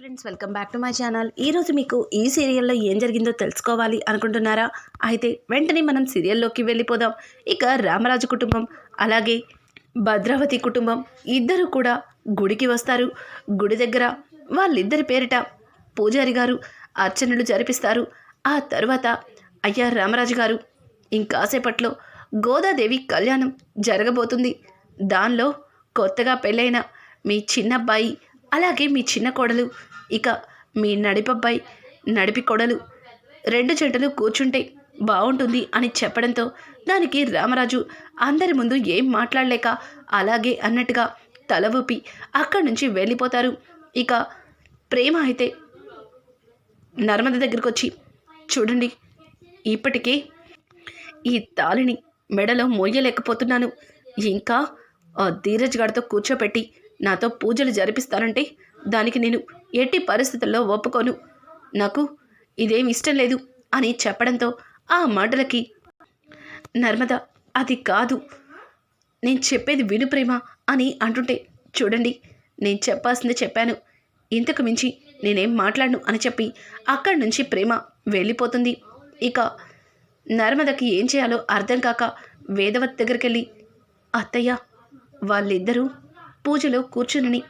Friends welcome back to my channel. ఈరోజు మీకు ఈ సీరియల్లో ఏం జరిగిందో తెలుసుకోవాలి అనుకుంటున్నారా? అయితే వెంటనే మనం సీరియల్లోకి వెళ్ళిపోదాం. ఇక రామరాజు కుటుంబం అలాగే భద్రావతి కుటుంబం ఇద్దరు కూడా గుడికి వస్తారు. గుడి దగ్గర వాళ్ళిద్దరి పేరిట పూజారి గారు అర్చనలు జరిపిస్తారు. ఆ తర్వాత అయ్యా రామరాజు గారు ఇంకాసేపట్లో గోదాదేవి కళ్యాణం జరగబోతుంది. దానిలో కొత్తగా పెళ్ళైన మీ చిన్నబ్బాయి అలాగే మీ చిన్న కోడలు ఇక మీ నడిపబ్బాయి నడిపి కొడలు రెండు జంటలు కూర్చుంటే బాగుంటుంది అని చెప్పడంతో దానికి రామరాజు అందరి ముందు ఏం మాట్లాడలేక అలాగే అన్నట్టుగా తల ఊపి అక్కడి నుంచి వెళ్ళిపోతారు. ఇక ప్రేమ అయితే నర్మద దగ్గరికి వచ్చి చూడండి ఇప్పటికే ఈ తాళిని మెడలో మోయలేకపోతున్నాను ఇంకా ఆ ధీరజ్ గారితో కూర్చోపెట్టి నాతో పూజలు జరిపిస్తానంటే దానికి నేను ఎట్టి పరిస్థితుల్లో ఒప్పుకోను. నాకు ఇదేం ఇష్టం లేదు అని చెప్పడంతో ఆ మాటలకి నర్మద అది కాదు. నేను చెప్పేది విను ప్రేమ అని అంటుంటే చూడండి నేను చెప్పాల్సింది చెప్పాను. ఇంతకు మించి నేనేం మాట్లాడను అని చెప్పి అక్కడి నుంచి ప్రేమ వెళ్ళిపోతుంది. ఇక నర్మదకి ఏం చేయాలో అర్థం కాక వేదవత్ దగ్గరికి వెళ్ళి అత్తయ్య వాళ్ళిద్దరూ పూజలో కూర్చునని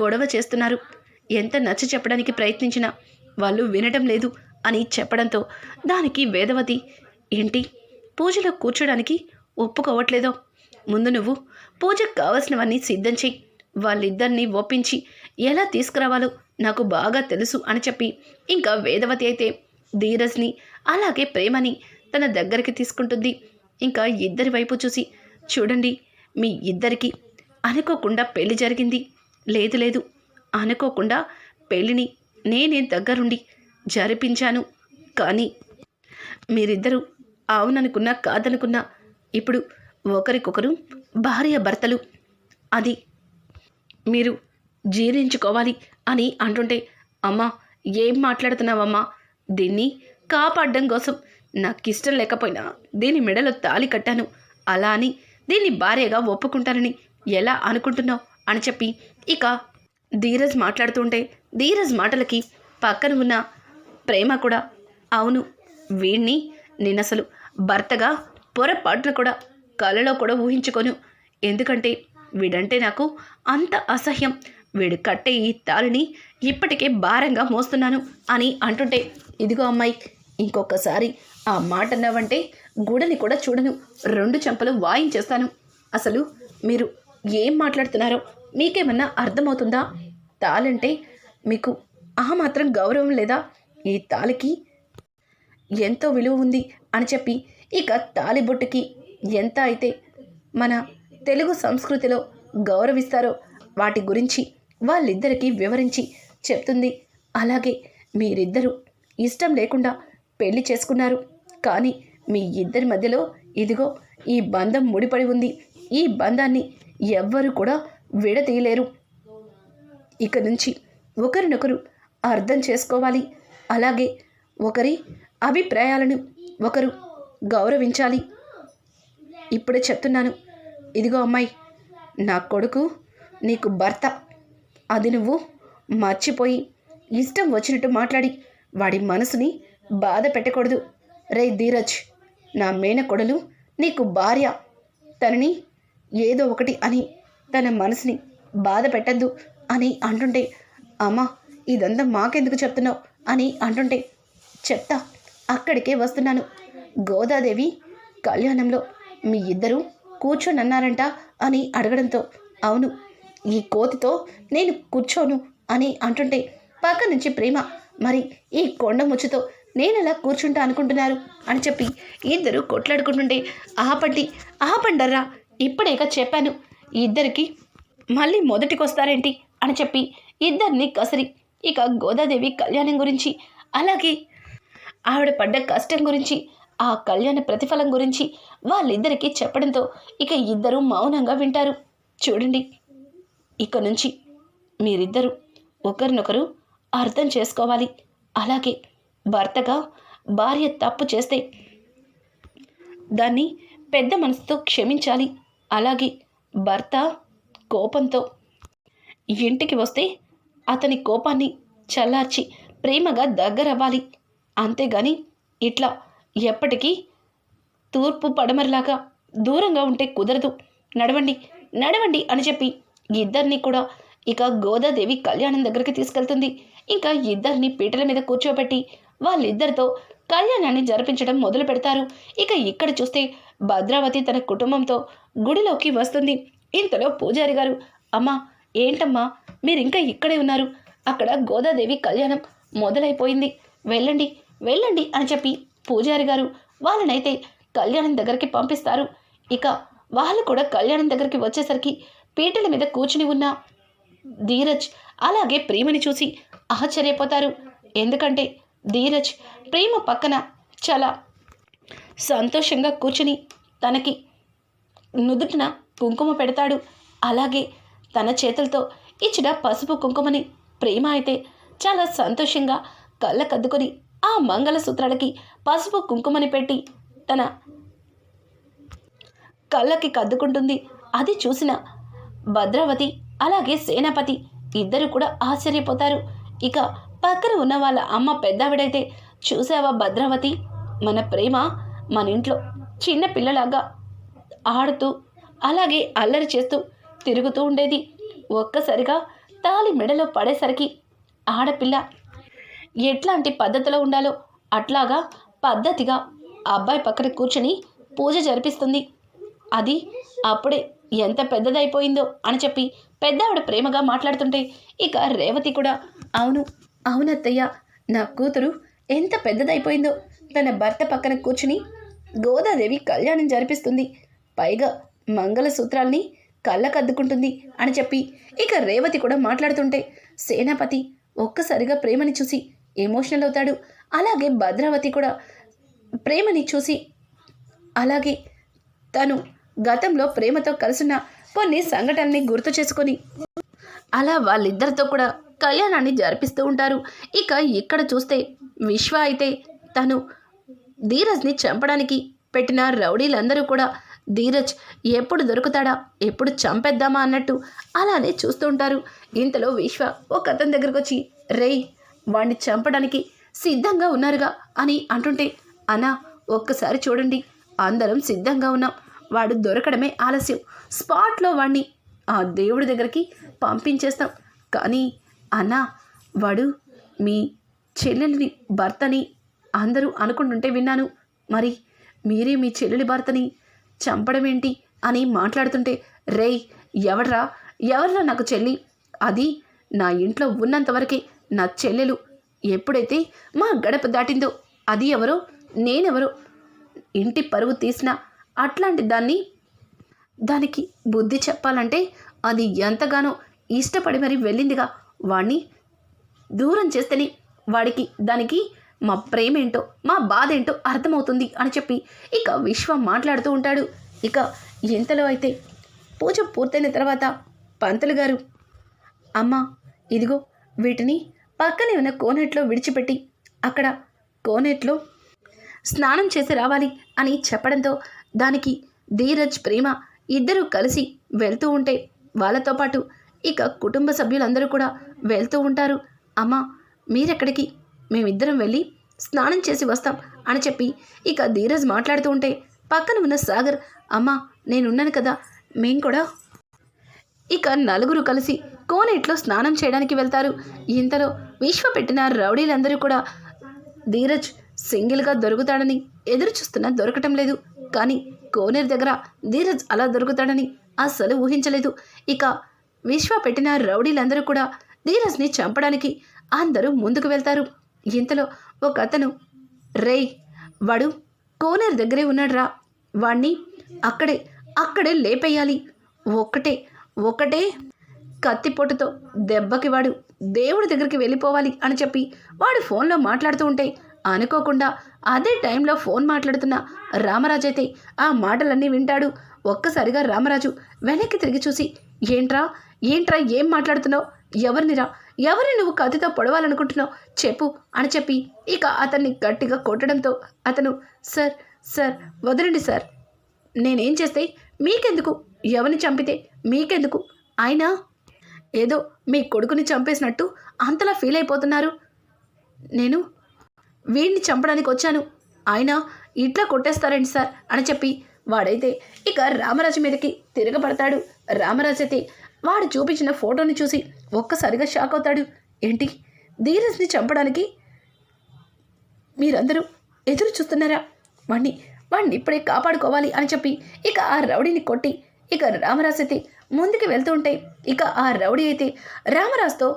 గొడవ చేస్తున్నారు. ఎంత నచ్చ చెప్పడానికి ప్రయత్నించినా వాళ్ళు వినటం లేదు అని చెప్పడంతో దానికి వేదవతి ఏంటి? పూజలో కూర్చోడానికి ఒప్పుకోవట్లేదో? ముందు నువ్వు పూజకు కావలసినవన్నీ సిద్ధం చెయ్యి. వాళ్ళిద్దరిని ఒప్పించి ఎలా తీసుకురావాలో నాకు బాగా తెలుసు అని చెప్పి ఇంకా వేదవతి అయితే ధీరజ్ని అలాగే ప్రేమని తన దగ్గరికి తీసుకుంటుంది. ఇంకా ఇద్దరి వైపు చూసి చూడండి మీ ఇద్దరికి అనుకోకుండా పెళ్ళి జరిగింది. లేదు లేదు అనుకోకుండా పెళ్ళిని నేనే దగ్గరుండి జరిపించాను. కానీ మీరిద్దరూ అవుననుకున్నా కాదనుకున్నా ఇప్పుడు ఒకరికొకరు భార్య భర్తలు. అది మీరు జీర్ణించుకోవాలి అని అంటుంటే అమ్మా ఏం మాట్లాడుతున్నావమ్మా? దీన్ని కాపాడడం కోసం నాకు ఇష్టం లేకపోయినా దీని మెడలో తాళి కట్టాను. అలా అని దీన్ని భార్యగా ఒప్పుకుంటానని ఎలా అనుకుంటున్నావు? అని చెప్పి ఇక ధీరజ్ మాట్లాడుతుంటే ధీరజ్ మాటలకి పక్కన ఉన్న ప్రేమ కూడా అవును. వీణ్ణి నేను అసలు భర్తగా పొరపాటున కూడా కలలో కూడా ఊహించుకోను. ఎందుకంటే వీడంటే నాకు అంత అసహ్యం. వీడు కట్టే ఈ తాళిని ఇప్పటికే భారంగా మోస్తున్నాను అని అంటుంటే ఇదిగో అమ్మాయి ఇంకొకసారి ఆ మాట అన్నావంటే గుడని కూడా చూడను. రెండు చెంపలు వాయించేస్తాను. అసలు మీరు ఏం మాట్లాడుతున్నారో మీకేమన్నా అర్థమవుతుందా? తాలంటే మీకు ఆ మాత్రం గౌరవం లేదా? ఈ తాళికి ఎంతో విలువ ఉంది అని చెప్పి ఇక తాలిబొట్టుకి ఎంత అయితే మన తెలుగు సంస్కృతిలో గౌరవిస్తారో వాటి గురించి వాళ్ళిద్దరికీ వివరించి చెప్తుంది. అలాగే మీరిద్దరూ ఇష్టం లేకుండా పెళ్ళి చేసుకున్నారు. కానీ మీ ఇద్దరి మధ్యలో ఇదిగో ఈ బంధం ముడిపడి ఉంది. ఈ బంధాన్ని ఎవ్వరు కూడా విడదీయలేరు. ఇక నుంచి ఒకరినొకరు అర్థం చేసుకోవాలి. అలాగే ఒకరి అభిప్రాయాలను ఒకరు గౌరవించాలి. ఇప్పుడే చెప్తున్నాను. ఇదిగో అమ్మాయి నా కొడుకు నీకు భర్త. అది నువ్వు మర్చిపోయి ఇష్టం వచ్చినట్టు మాట్లాడి వాడి మనసుని బాధ పెట్టకూడదు. రే ధీరజ్ నా మేనకొడలు నీకు భార్య. తనని ఏదో ఒకటి అని తన మనసుని బాధ పెట్టద్దు అని అంటుంటే అమ్మా ఇదంతా మాకెందుకు చెప్తున్నావు? అని అంటుంటే చెప్తా అక్కడికే వస్తున్నాను. గోదాదేవి కళ్యాణంలో మీ ఇద్దరూ కూర్చోనన్నారంట అని అడగడంతో అవును ఈ కోతితో నేను కూర్చోను అని అంటుంటే పక్క నుంచి ప్రేమ మరి ఈ కొండ ముచ్చుతో నేను ఎలా కూర్చుంటా అనుకుంటున్నారు? అని చెప్పి ఇద్దరు కొట్లాడుకుంటుంటే ఆపండి ఆపండర్రా ఇప్పుడేగా చెప్పాను. ఇద్దరికి మళ్ళీ మొదటికొస్తారేంటి అని చెప్పి ఇద్దరిని కసరి. ఇక గోదాదేవి కళ్యాణం గురించి అలాగే ఆవిడ పడ్డ కష్టం గురించి ఆ కళ్యాణ ప్రతిఫలం గురించి వాళ్ళిద్దరికీ చెప్పడంతో ఇక ఇద్దరూ మౌనంగా వింటారు. చూడండి ఇక నుంచి మీరిద్దరూ ఒకరినొకరు అర్థం చేసుకోవాలి. అలాగే భర్తగా భార్య తప్పు చేస్తే దాన్ని పెద్ద మనసుతో క్షమించాలి. అలాగే భర్త కోపంతో ఇంటికి వస్తే అతని కోపాన్ని చల్లార్చి ప్రేమగా దగ్గరవ్వాలి. అంతేగాని ఇట్లా ఎప్పటికీ తూర్పు పడమరిలాగా దూరంగా ఉంటే కుదరదు. నడవండి నడవండి అని చెప్పి ఇద్దరిని కూడా ఇక గోదాదేవి కళ్యాణం దగ్గరికి తీసుకెళ్తుంది. ఇంకా ఇద్దరిని పీటల మీద కూర్చోబెట్టి వాళ్ళిద్దరితో కళ్యాణాన్ని జరిపించడం మొదలు పెడతారు ఇక ఇక్కడ చూస్తే భద్రావతి తన కుటుంబంతో గుడిలోకి వస్తుంది. ఇంతలో పూజారి గారు అమ్మా ఏంటమ్మా మీరు ఇంకా ఇక్కడే ఉన్నారు? అక్కడ గోదాదేవి కళ్యాణం మొదలైపోయింది. వెళ్ళండి వెళ్ళండి అని చెప్పి పూజారి గారు వాళ్ళనైతే కళ్యాణం దగ్గరికి పంపిస్తారు. ఇక వాళ్ళు కూడా కళ్యాణం దగ్గరికి వచ్చేసరికి పీటల మీద కూర్చుని ఉన్న ధీరజ్ అలాగే ప్రేమని చూసి ఆశ్చర్యపోతారు. ఎందుకంటే ధీరజ్ ప్రేమ పక్కన చాలా సంతోషంగా కూర్చుని తనకి నుదుటిన కుంకుమ పెడతాడు. అలాగే తన చేతులతో ఇచ్చిన పసుపు కుంకుమని ప్రేమ అయితే చాలా సంతోషంగా కళ్ళకద్దుకొని ఆ మంగళసూత్రాలకి పసుపు కుంకుమని పెట్టి తన కళ్ళకి కద్దుకుంటుంది. అది చూసిన భద్రావతి అలాగే సేనాపతి ఇద్దరు కూడా ఆశ్చర్యపోతారు. ఇక పక్కన ఉన్న వాళ్ళ అమ్మ పెద్దావిడైతే చూసావా భద్రావతి? మన ప్రేమ మన ఇంట్లో చిన్న పిల్లలాగా ఆడుతూ అలాగే అల్లరి చేస్తూ తిరుగుతూ ఉండేది. ఒక్కసారిగా తాలి మెడలో పడేసరికి ఆడపిల్ల ఎట్లాంటి పద్ధతిలో ఉండాలో అట్లాగా పద్ధతిగా అబ్బాయి పక్కన కూర్చుని పూజ జరిపిస్తుంది. అది అప్పుడే ఎంత పెద్దదైపోయిందో అని చెప్పి పెద్దావిడ ప్రేమగా మాట్లాడుతుంటే ఇక రేవతి కూడా అవును అవునత్తయ్య నా కూతురు ఎంత పెద్దదైపోయిందో తన భర్త పక్కన కూర్చుని గోదాదేవి కళ్యాణం జరిపిస్తుంది. పైగా మంగళసూత్రాల్ని కళ్ళకద్దుకుంటుంది అని చెప్పి ఇక రేవతి కూడా మాట్లాడుతుంటే సేనాపతి ఒక్కసారిగా ప్రేమని చూసి ఎమోషనల్ అవుతాడు. అలాగే భద్రావతి కూడా ప్రేమని చూసి అలాగే తను గతంలో ప్రేమతో కలిసిన కొన్ని సంఘటనల్ని గుర్తు చేసుకొని అలా వాళ్ళిద్దరితో కూడా కళ్యాణాన్ని జరిపిస్తూ ఉంటారు. ఇక ఇక్కడ చూస్తే విశ్వ అయితే తను ధీరజ్ని చంపడానికి పెట్టిన రౌడీలందరూ కూడా ధీరజ్ ఎప్పుడు దొరుకుతాడా? ఎప్పుడు చంపేద్దామా అన్నట్టు అలానే చూస్తూ ఉంటారు. ఇంతలో విశ్వ ఒక అతని దగ్గరకు వచ్చి రేయ్ వాణ్ణి చంపడానికి సిద్ధంగా ఉన్నారుగా అని అంటుంటే అన్నా ఒక్కసారి చూడండి. అందరం సిద్ధంగా ఉన్నాం. వాడు దొరకడమే ఆలస్యం. స్పాట్లో వాణ్ణి ఆ దేవుడి దగ్గరికి పంపించేస్తాం. కానీ అన్నా వాడు మీ చెల్లెలిని భర్తని అందరూ అనుకుంటుంటే విన్నాను. మరి మీరే మీ చెల్లెలి భర్తని చంపడం ఏంటి అని మాట్లాడుతుంటే రేయ్ ఎవడ్రా ఎవర్రా నాకు చెల్లి? అది నా ఇంట్లో ఉన్నంతవరకే నా చెల్లెలు. ఎప్పుడైతే మా గడప దాటిందో అది ఎవరో నేనెవరో? ఇంటి పరువు తీసిన అట్లాంటి దాన్ని దానికి బుద్ధి చెప్పాలంటే అది ఎంతగానో ఇష్టపడి మరి వెళ్ళిందిగా. వాణ్ణి దూరం చేస్తేనే వాడికి దానికి మా ప్రేమ ఏంటో మా బాధ ఏంటో అర్థమవుతుంది అని చెప్పి ఇక విశ్వం మాట్లాడుతూ ఉంటాడు. ఇక ఇంతలో అయితే పూజ పూర్తయిన తర్వాత పంతులు గారు అమ్మ ఇదిగో వీటిని పక్కనే ఉన్న కోనేట్లో విడిచిపెట్టి అక్కడ కోనేట్లో స్నానం చేసి రావాలి అని చెప్పడంతో దానికి ధీరజ్ ప్రేమ ఇద్దరూ కలిసి వెళ్తూ ఉంటే వాళ్ళతో పాటు ఇక కుటుంబ సభ్యులందరూ కూడా వెళ్తూ ఉంటారు. అమ్మ మీరెక్కడికి? మేమిద్దరం వెళ్ళి స్నానం చేసి వస్తాం అని చెప్పి ఇక ధీరజ్ మాట్లాడుతూ ఉంటే పక్కన ఉన్న సాగర్ అమ్మా నేనున్నాను కదా మేం కూడా. ఇక నలుగురు కలిసి కోనేట్లో స్నానం చేయడానికి వెళ్తారు. ఇంతలో విశ్వ పెట్టిన రౌడీలందరూ కూడా ధీరజ్ సింగిల్గా దొరుకుతాడని ఎదురు చూస్తున్నా దొరకటం లేదు. కానీ కోనేరు దగ్గర ధీరజ్ అలా దొరుకుతాడని అస్సలు ఊహించలేదు. ఇక విశ్వ పెట్టిన రౌడీలందరూ కూడా ధీరజ్ని చంపడానికి అందరూ ముందుకు వెళ్తారు. ఇంతలో ఒక అతను రేయ్ వాడు కోనేరు దగ్గరే ఉన్నాడురా. వాణ్ణి అక్కడే అక్కడే లేపేయాలి ఒక్కటే ఒకటే కత్తిపొట్టుతో దెబ్బకి వాడు దేవుడి దగ్గరికి వెళ్ళిపోవాలి అని చెప్పి వాడు ఫోన్లో మాట్లాడుతూ ఉంటే అనుకోకుండా అదే టైంలో ఫోన్ మాట్లాడుతున్న రామరాజు అయితే ఆ మాటలన్నీ వింటాడు. ఒక్కసారిగా రామరాజు వెనక్కి తిరిగి చూసి ఏంట్రా ఏంట్రా ఏం మాట్లాడుతున్నావు? ఎవరినిరా? ఎవరిని నువ్వు కత్తితో పొడవాలనుకుంటున్నావు? చెప్పు అని చెప్పి ఇక అతన్ని గట్టిగా కొట్టడంతో అతను సార్ సార్ వదలండి సార్. నేనేం చేస్తే మీకెందుకు? ఎవరిని చంపితే మీకెందుకు? అయినా ఏదో మీ కొడుకుని చంపేసినట్టు అంతలా ఫీల్ అయిపోతున్నారు. నేను వీడిని చంపడానికి వచ్చాను. ఆయన ఇట్లా కొట్టేస్తారండి సార్? అని చెప్పి వాడైతే ఇక రామరాజు మీదకి తిరగబడతాడు. రామరాజు అయితే వాడు చూపించిన ఫోటోని చూసి ఒక్కసారిగా షాక్ అవుతాడు. ఏంటి? ధీరజ్ని చంపడానికి మీరందరూ ఎదురు చూస్తున్నారా? వాణ్ణి వాణ్ణి ఇప్పుడే కాపాడుకోవాలి అని చెప్పి ఇక ఆ రౌడీని కొట్టి ఇక రామరాజు అయితే ముందుకు వెళ్తూ ఉంటే ఇక ఆ రౌడీ అయితే రామరాజుతో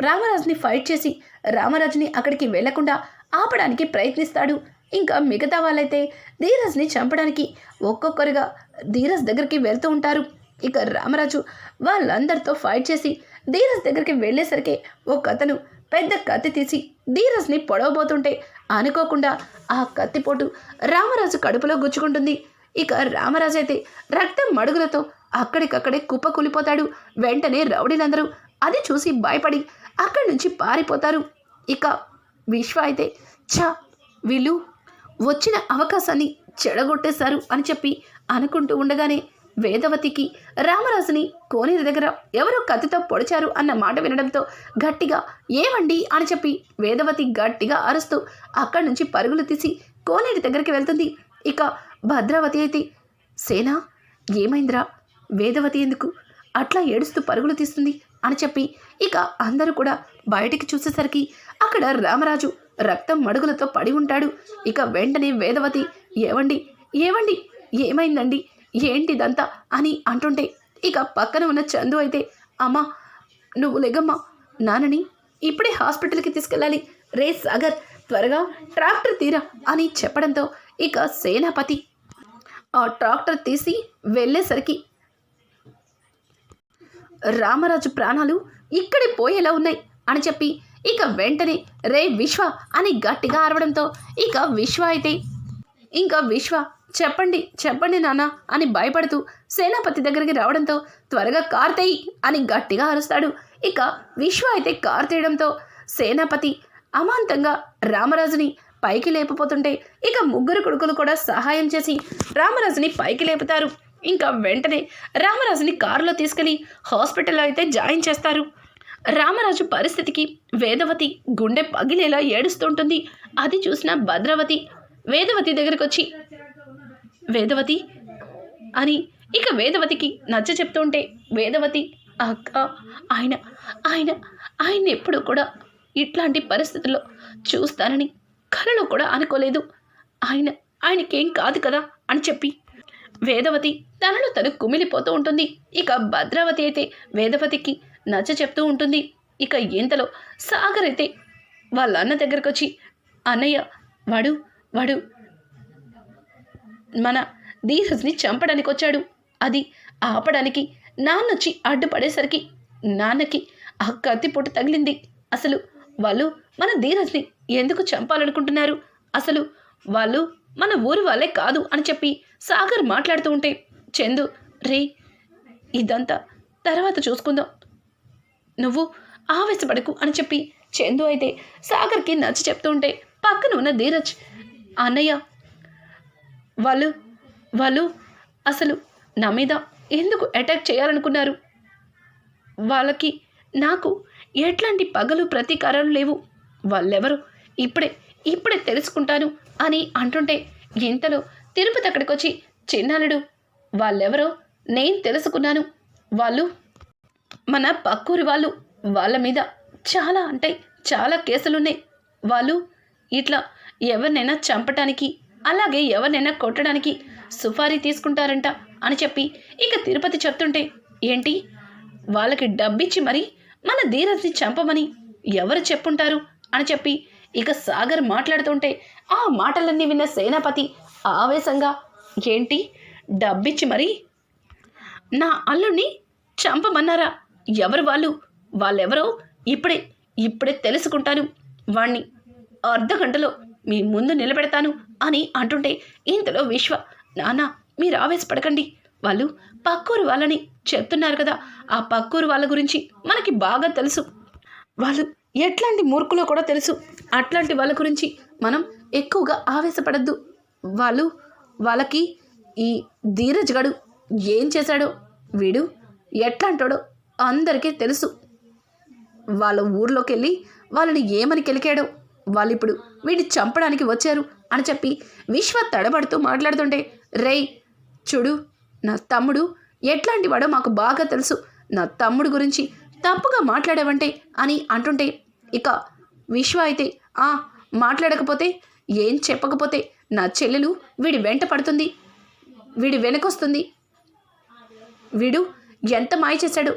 రామరాజుని ఫైట్ చేసి రామరాజుని అక్కడికి వెళ్ళకుండా ఆపడానికి ప్రయత్నిస్తాడు. ఇంకా మిగతా వాళ్ళైతే ధీరజ్ని చంపడానికి ఒక్కొక్కరుగా ధీరజ్ దగ్గరికి వెళ్తూ ఉంటారు. ఇక రామరాజు వాళ్ళందరితో ఫైట్ చేసి ధీరజ్ దగ్గరికి వెళ్ళేసరికి ఒక అతను పెద్ద కత్తి తీసి ధీరజ్ని పొడవబోతుంటే అనుకోకుండా ఆ కత్తిపోటు రామరాజు కడుపులో గుచ్చుకుంటుంది. ఇక రామరాజు అయితే రక్తం మడుగులతో అక్కడికక్కడే కుప్ప కూలిపోతాడు వెంటనే రౌడీలందరూ అది చూసి భయపడి అక్కడి నుంచి పారిపోతారు. ఇక విశ్వ అయితే ఛా వీళ్ళు వచ్చిన అవకాశాన్ని చెడగొట్టేశారు అని చెప్పి అనుకుంటూ ఉండగానే వేదవతికి రామరాజుని కోనేరు దగ్గర ఎవరో కత్తితో పొడిచారు అన్న మాట వినడంతో గట్టిగా ఏమండి? అని చెప్పి వేదవతి గట్టిగా అరుస్తూ అక్కడి నుంచి పరుగులు తీసి కోనేరు దగ్గరికి వెళ్తుంది. ఇక భద్రావతి అయితే సేనా ఏమైందిరా? వేదవతి ఎందుకు అట్లా ఏడుస్తూ పరుగులు తీస్తుంది? అని చెప్పి ఇక అందరూ కూడా బయటికి చూసేసరికి అక్కడ రామరాజు రక్తం మడుగులతో పడి ఉంటాడు. ఇక వెంటనే వేదవతి ఏవండి? ఏవండి? ఏమైందండి? ఏంటిదంతా అని అంటుంటే ఇక పక్కన ఉన్న చందు అయితే అమ్మా నువ్వు లెగమ్మా. నాన్నని ఇప్పుడే హాస్పిటల్కి తీసుకెళ్ళాలి. రే సాగర్ త్వరగా ట్రాక్టర్ తీరా అని చెప్పడంతో ఇక సేనాపతి ఆ ట్రాక్టర్ తీసి వెళ్ళేసరికి రామరాజు ప్రాణాలు ఇక్కడే పోయేలా ఉన్నాయి అని చెప్పి ఇక వెంటనే రే విశ్వ అని గట్టిగా అరవడంతో ఇక విశ్వ అయితే ఇంకా విశ్వ చెప్పండి చెప్పండి నాన్న అని భయపడుతూ సేనాపతి దగ్గరికి రావడంతో త్వరగా కార్ అని గట్టిగా అరుస్తాడు. ఇక విశ్వ అయితే కార్ తీయడంతో సేనాపతి అమాంతంగా రామరాజుని పైకి లేపపోతుంటే ఇక ముగ్గురు కొడుకులు కూడా సహాయం చేసి రామరాజుని పైకి లేపుతారు. ఇంకా వెంటనే రామరాజుని కారులో తీసుకెళ్ళి హాస్పిటల్లో అయితే జాయిన్ చేస్తారు. రామరాజు పరిస్థితికి వేదవతి గుండె పగిలేలా ఏడుస్తుంటుంది అది చూసిన భద్రవతి వేదవతి దగ్గరకు వచ్చి వేదవతి? అని ఇక వేదవతికి నచ్చ చెప్తుంటే వేదవతి అక్క ఆయన ఆయన ఆయన ఎప్పుడు కూడా ఇట్లాంటి పరిస్థితుల్లో చూస్తానని కలలో కూడా అనుకోలేదు. ఆయన ఆయనకేం కాదు కదా అని చెప్పి వేదవతి తనలో తను కుమిలిపోతూ ఉంటుంది. ఇక భద్రావతి అయితే వేదవతికి నచ్చ చెప్తూ ఉంటుంది. ఇక ఇంతలో సాగర్ అయితే వాళ్ళ అన్న దగ్గరకు వచ్చి అన్నయ్య వాడు వాడు మన ధీరజ్ని చంపడానికి వచ్చాడు అది ఆపడానికి నాన్నొచ్చి అడ్డుపడేసరికి నాన్నకి ఆ కత్తి పొట్టు తగిలింది. అసలు వాళ్ళు మన ధీరజ్ని ఎందుకు చంపాలనుకుంటున్నారు? అసలు వాళ్ళు మన ఊరు వాళ్ళే కాదు అని చెప్పి సాగర్ మాట్లాడుతూ ఉంటే చందు రే ఇదంతా తర్వాత చూసుకుందాం. నువ్వు ఆవేశపడకు అని చెప్పి చందు అయితే సాగర్కి నచ్చి చెప్తూ ఉంటే పక్కన ఉన్న ధీరజ్ అన్నయ్య వాళ్ళు వాళ్ళు అసలు నా మీద ఎందుకు అటాక్ చేయాలనుకున్నారు? వాళ్ళకి నాకు ఎట్లాంటి పగలు ప్రతీకారాలు లేవు. వాళ్ళెవరు ఇప్పుడే ఇప్పుడే తెలుసుకుంటాను అని అంటుంటే ఇంతలో తిరుపతి అక్కడికి వచ్చి చిన్నానుడు వాళ్ళెవరో నేను తెలుసుకున్నాను. వాళ్ళు మన పక్కూరి వాళ్ళు వాళ్ళ మీద చాలా అంటే చాలా కేసులున్నాయి. వాళ్ళు ఇట్లా ఎవరినైనా చంపటానికి అలాగే ఎవరినైనా కొట్టడానికి సుఫారీ తీసుకుంటారంట అని చెప్పి ఇక తిరుపతి చెప్తుంటే ఏంటి? వాళ్ళకి డబ్బిచ్చి మరి మన ధీరజ్ని చంపమని ఎవరు చెప్పుంటారు? అని చెప్పి ఇక సాగర్ మాట్లాడుతుంటే ఆ మాటలన్నీ విన్న సేనాపతి ఆవేశంగా ఏంటి? డబ్బిచ్చి మరి నా అల్లుడిని చంపమన్నారా? ఎవరు వాళ్ళు? వాళ్ళెవరో ఇప్పుడే ఇప్పుడే తెలుసుకుంటాను. వాణ్ణి అర్ధ గంటలో మీ ముందు నిలబెడతాను అని అంటుంటే ఇంతలో విశ్వ నాన్న మీరు ఆవేశపడకండి. వాళ్ళు పక్కూరు వాళ్ళని చెప్తున్నారు కదా ఆ పక్కూరు వాళ్ళ గురించి మనకి బాగా తెలుసు. వాళ్ళు ఎట్లాంటి మూర్ఖులో కూడా తెలుసు. అట్లాంటి వాళ్ళ గురించి మనం ఎక్కువగా ఆవేశపడద్దు. వాళ్ళు వాళ్ళకి ఈ ధీరజ్ గడు ఏం చేశాడో వీడు ఎట్లాంటాడో అందరికీ తెలుసు. వాళ్ళ ఊర్లోకి వెళ్ళి వాళ్ళని ఏమని కెలికాడో వాళ్ళు ఇప్పుడు వీడిని చంపడానికి వచ్చారు అని చెప్పి విశ్వ తడబడుతూ మాట్లాడుతుంటే రేయ్ చూడు నా తమ్ముడు ఎట్లాంటి వాడో మాకు బాగా తెలుసు. నా తమ్ముడు గురించి తప్పుగా మాట్లాడావంటే అని అంటుంటే ఇక విశ్వ అయితే ఆ మాట్లాడకపోతే ఏం చెప్పకపోతే నా చెల్లెలు వీడి వెంట పడుతుంది. వీడి వెనకొస్తుంది. వీడు ఎంత మాయ చేశాడు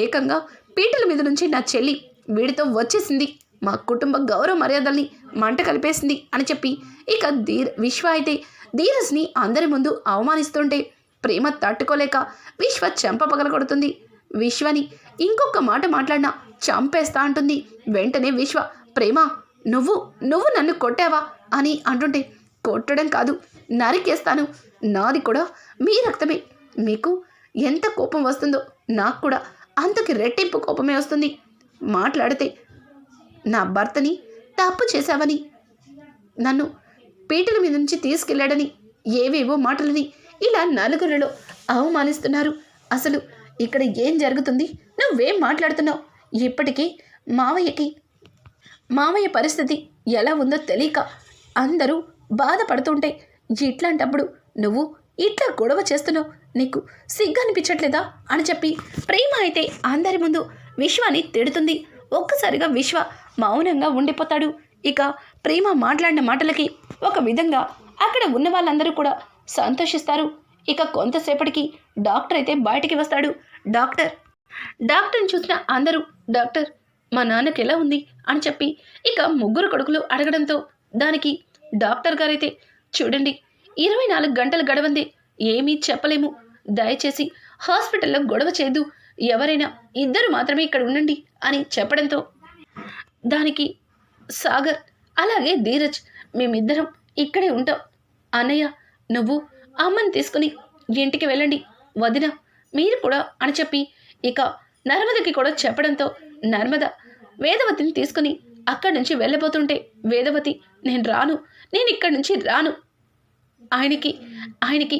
ఏకంగా పీటల మీద నుంచి నా చెల్లి వీడితో వచ్చేసింది. మా కుటుంబ గౌరవ మర్యాదల్ని మంట కలిపేసింది అని చెప్పి. ఇక ధీర్ విశ్వ అయితే ధీరజ్ని అందరి ముందు అవమానిస్తుంటే ప్రేమ తట్టుకోలేక విశ్వ చెంప పగలగొడుతుంది. విశ్వని ఇంకొక మాట మాట్లాడినా చంపేస్తా అంటుంది. వెంటనే విశ్వ ప్రేమ నువ్వు నువ్వు నన్ను కొట్టావా? అని అంటుంటే కొట్టడం కాదు నరికేస్తాను. నాది కూడా మీ రక్తమే. మీకు ఎంత కోపం వస్తుందో నాకు కూడా అంతకి రెట్టింపు కోపమే వస్తుంది. మాట్లాడితే నా భర్తని తప్పు చేశావని నన్ను పీటల మీద నుంచి తీసుకెళ్ళాడని ఏవేవో మాటలని ఇలా నలుగురిలో అవమానిస్తున్నారు. అసలు ఇక్కడ ఏం జరుగుతుంది? నువ్వేం మాట్లాడుతున్నావు? ఇప్పటికీ మావయ్యకి మావయ్య పరిస్థితి ఎలా ఉందో తెలియక అందరూ బాధపడుతుంటే ఇట్లాంటప్పుడు నువ్వు ఇట్లా గొడవ చేస్తున్నావు? నీకు సిగ్గు అనిపించట్లేదా? అని చెప్పి ప్రేమ అయితే అందరి ముందు విశ్వాన్ని తిడుతుంది. ఒక్కసారిగా విశ్వ మౌనంగా ఉండిపోతాడు. ఇక ప్రేమ మాట్లాడిన మాటలకి ఒక విధంగా అక్కడ ఉన్న వాళ్ళందరూ కూడా సంతోషిస్తారు. ఇక కొంతసేపటికి డాక్టర్ అయితే బయటికి వస్తాడు. డాక్టర్ డాక్టర్ని చూసిన అందరూ డాక్టర్ మా నాన్నకి ఎలా ఉంది? అని చెప్పి ఇక ముగ్గురు కొడుకులు అడగడంతో దానికి డాక్టర్ గారైతే చూడండి ఇరవై నాలుగు గంటలు గడవంది. ఏమీ చెప్పలేము. దయచేసి హాస్పిటల్లో గొడవ చేయదు ఎవరైనా ఇద్దరు మాత్రమే ఇక్కడ ఉండండి అని చెప్పడంతో దానికి సాగర్ అలాగే ధీరజ్ మేమిద్దరం ఇక్కడే ఉంటాం. అన్నయ్య నువ్వు అమ్మని తీసుకుని ఇంటికి వెళ్ళండి వదిన మీరు కూడా అని చెప్పి ఇక నర్మదకి కూడా చెప్పడంతో నర్మద వేదవతిని తీసుకుని అక్కడి నుంచి వెళ్ళబోతుంటే వేదవతి నేను రాను నేను ఇక్కడి నుంచి రాను. ఆయనకి ఆయనకి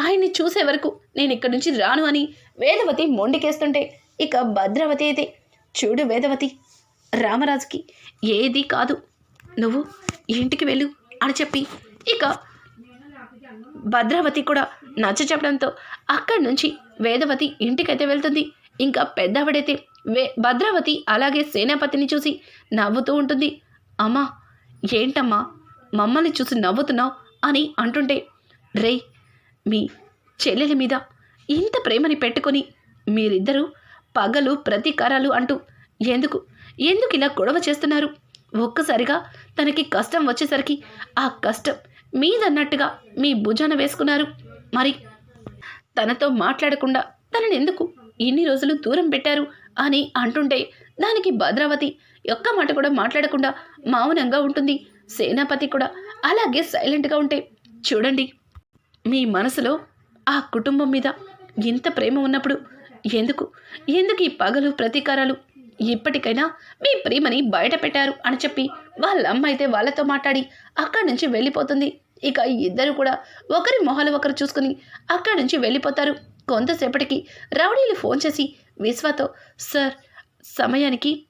ఆయన్ని చూసే వరకు నేను ఇక్కడి నుంచి రాను అని వేదవతి మొండికేస్తుంటే ఇక భద్రావతి అయితే చూడు వేదవతి రామరాజుకి ఏది కాదు. నువ్వు ఇంటికి వెళ్ళు అని చెప్పి ఇక భద్రావతి కూడా నచ్చ చెప్పడంతో అక్కడి నుంచి వేదవతి ఇంటికైతే వెళ్తుంది. ఇంకా పెద్దవాడైతే వే భద్రావతి అలాగే సేనాపతిని చూసి నవ్వుతూ ఉంటుంది. అమ్మా ఏంటమ్మా మమ్మల్ని చూసి నవ్వుతున్నావు అని అంటుంటే రే మీ చెల్లెల మీద ఇంత ప్రేమని పెట్టుకొని మీరిద్దరూ పగలు ప్రతీకారాలు అంటూ ఎందుకు ఎందుకు ఇలా గొడవ చేస్తున్నారు? ఒక్కసారిగా తనకి కష్టం వచ్చేసరికి ఆ కష్టం మీదన్నట్టుగా మీ భుజాన వేసుకున్నారు. మరి తనతో మాట్లాడకుండా తనని ఎందుకు ఇన్ని రోజులు దూరం పెట్టారు అని అంటుంటే దానికి భద్రావతి ఒక్క మాట కూడా మాట్లాడకుండా మౌనంగా ఉంటుంది. సేనాపతి కూడా అలాగే సైలెంట్గా ఉంటే చూడండి మీ మనసులో ఆ కుటుంబం మీద ఇంత ప్రేమ ఉన్నప్పుడు ఎందుకు? ఎందుకు ఈ పగలు ప్రతీకారాలు? ఇప్పటికైనా మీ ప్రేమని బయట పెట్టారు అని చెప్పి వాళ్ళ అమ్మ అయితే వాళ్ళతో మాట్లాడి అక్కడి నుంచి వెళ్ళిపోతుంది. ఇక ఇద్దరు కూడా ఒకరి మొహాలు ఒకరు చూసుకుని అక్కడి నుంచి వెళ్ళిపోతారు. కొంతసేపటికి రౌడీలు ఫోన్ చేసి విశ్వతో సార్ సమయానికి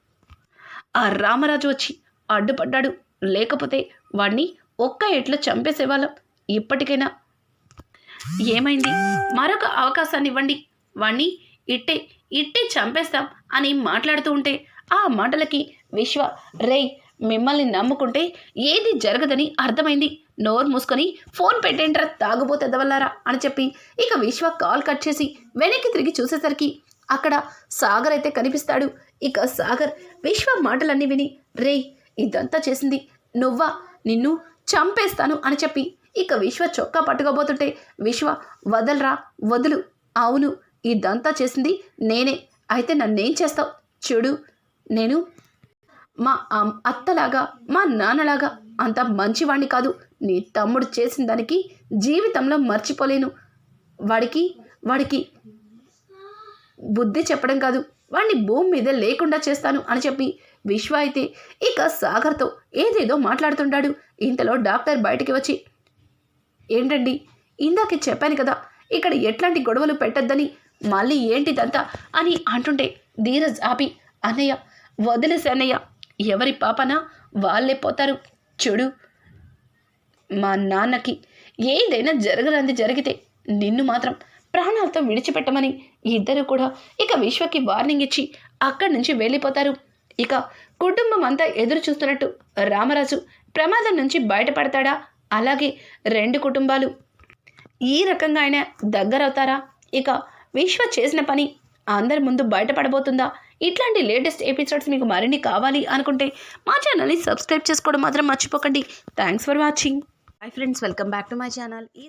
ఆ రామరాజు వచ్చి అడ్డుపడ్డాడు. లేకపోతే వాణ్ణి ఒక్క ఎట్లో చంపేసేవాళ్ళం. ఇప్పటికైనా ఏమైంది? మరొక అవకాశాన్ని ఇవ్వండి వాణ్ణి ఇట్టే ఇట్టే చంపేస్తాం అని మాట్లాడుతూ ఉంటే ఆ మాటలకి విశ్వ రేయ్ మిమ్మల్ని నమ్ముకుంటే ఏది జరగదని అర్థమైంది. నోరు మూసుకొని ఫోన్ పెట్టేంట్రా తాగుబోతెదవల్లారా అని చెప్పి ఇక విశ్వ కాల్ కట్ చేసి వెనక్కి తిరిగి చూసేసరికి అక్కడ సాగర్ అయితే కనిపిస్తాడు. ఇక సాగర్ విశ్వ మాటలన్నీ విని రేయ్ ఇదంతా చేసింది నువ్వా? నిన్ను చంపేస్తాను అని చెప్పి ఇక విశ్వ చొక్కా పట్టుకోబోతుంటే విశ్వ వదలరా వదులు. అవును ఇదంతా చేసింది నేనే. అయితే నన్నేం చేస్తావు? చూడు నేను మా అత్తలాగా మా నాన్నలాగా అంత మంచివాణ్ణి కాదు. నీ తమ్ముడు చేసిన దానికి జీవితంలో మర్చిపోలేను. వాడికి వాడికి బుద్ధి చెప్పడం కాదు. వాడిని భూమి మీద లేకుండా చేస్తాను అని చెప్పి విశ్వ అయితే ఇక సాగర్తో ఏదేదో మాట్లాడుతుంటాడు. ఇంతలో డాక్టర్ బయటికి వచ్చి ఏంటండి? ఇందాకే చెప్పాను కదా ఇక్కడ ఎట్లాంటి గొడవలు పెట్టద్దని మళ్ళీ ఏంటిదంతా అని అంటుంటే ధీరజ్ ఆపి అన్నయ్య వదిలేసి అన్నయ్య ఎవరి పాపన? వాళ్ళే పోతారు. చూడు మా నాన్నకి ఏదైనా జరగదంది జరిగితే నిన్ను మాత్రం ప్రాణాలతో విడిచిపెట్టమని ఇద్దరు కూడా ఇక విశ్వకి వార్నింగ్ ఇచ్చి అక్కడి నుంచి వెళ్ళిపోతారు. ఇక కుటుంబం అంతా ఎదురు చూస్తున్నట్టు రామరాజు ప్రమాదం నుంచి బయటపడతాడా? అలాగే రెండు కుటుంబాలు. ఈ రకంగా ఆయన దగ్గరవుతారా? ఇక విశ్వ చేసిన పని అందరి ముందు బయటపడబోతుందా? ఇట్లాంటి లేటెస్ట్ ఎపిసోడ్స్ మీకు మరిన్ని కావాలి అనుకుంటే మా ఛానల్ని సబ్స్క్రైబ్ చేసుకోవడం మాత్రం మర్చిపోకండి. Thanks for watching. Hi friends welcome back to my channel. ఈ